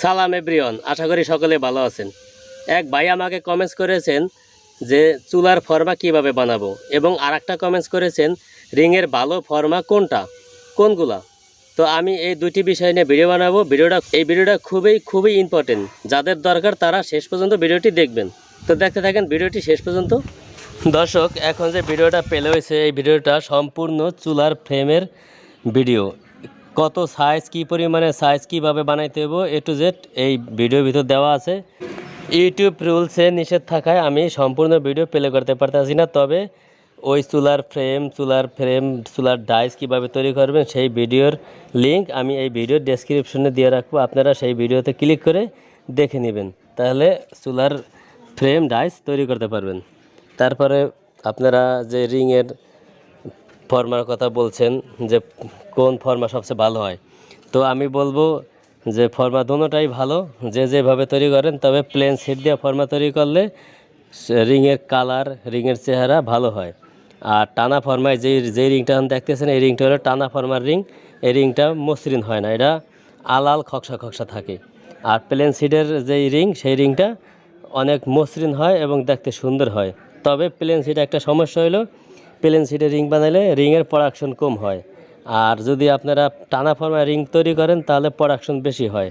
সালাম এব্রিয়ন আশা করি সকলে ভালো আছেন। এক ভাই আমাকে কমেন্টস করেছেন যে, চুলার ফর্মা কীভাবে বানাবো? এবং আরেকটা কমেন্টস করেছেন, রিংয়ের ভালো ফর্মা কোনটা? কোনগুলা? তো আমি এই দুটি বিষয় নিয়ে ভিডিও বানাবো। ভিডিওটা, এই ভিডিওটা খুবই খুবই ইম্পর্টেন্ট যাদের দরকার তারা শেষ পর্যন্ত ভিডিওটি দেখবেন। তো দেখতে থাকেন ভিডিওটি শেষ পর্যন্ত। দর্শক, এখন যে ভিডিওটা পেলে হয়েছে, এই ভিডিওটা সম্পূর্ণ চুলার ফ্রেমের ভিডিও কত সাইজ কি পরিমাণে সাইজ কীভাবে বানাইতে হব এ টু জেড এই ভিডিওর ভিতর দেওয়া আছে। ইউটিউব রুলসে নিষেধ থাকায় আমি সম্পূর্ণ ভিডিও প্লে করতে পারতেছি না, তবে ওই চুলার ফ্রেম চুলার ফ্রেম চুলার ডাইস কীভাবে তৈরি করবেন, সেই ভিডিওর লিংক আমি এই ভিডিওর ডেসক্রিপশনে দিয়ে রাখব, আপনারা সেই ভিডিওতে ক্লিক করে দেখে নেবেন। তাহলে চুলার ফ্রেম ডাইস তৈরি করতে পারবেন। তারপরে আপনারা যে রিংয়ের ফর্মার কথা বলছেন যে কোন ফর্মা সবচেয়ে ভালো হয়। তো আমি বলব যে ফর্মা দোনোটাই ভালো, যে যেভাবে তৈরি করেন তবে প্লেন সিট দিয়ে ফর্মা তৈরি করলে রিংয়ের কালার রিংয়ের চেহারা ভালো হয়। আর টানা ফর্মায় যে যে রিংটা এখন দেখতেছেন এই রিংটা হলো টানা ফর্মার রিং, এই রিংটা মসৃণ হয় না, এটা আলাল খকসা খকসা থাকে। আর প্লেন সিটের যেই রিং, সেই রিংটা অনেক মসৃণ হয় এবং দেখতে সুন্দর হয়। তবে প্লেন সিটে একটা সমস্যা হলো প্লেন সিটে রিং বানালে রিংয়ের প্রোডাকশন কম হয়। আর যদি আপনারা টানা ফর্মায় রিং তৈরি করেন, তাহলে প্রোডাকশন বেশি হয়।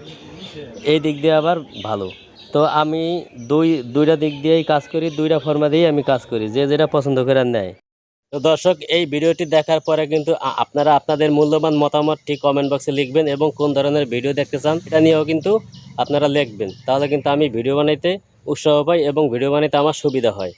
এই দিক দিয়ে আবার ভালো। তো আমি দুই, দুইটা দিক দিয়েই কাজ করি, দুইটা ফর্মা দিয়েই আমি কাজ করি, যে যেটা পছন্দ করে নেয়। তো দর্শক, এই ভিডিওটি দেখার পরে কিন্তু আপনারা আপনাদের মূল্যবান মতামতটি কমেন্ট বক্সে লিখবেন এবং কোন ধরনের ভিডিও দেখতে চান, এটা নিয়েও কিন্তু আপনারা লিখবেন। তাহলে কিন্তু আমি ভিডিও বানাইতে উৎসাহ পাই এবং ভিডিও বানাইতে আমার সুবিধা হয়।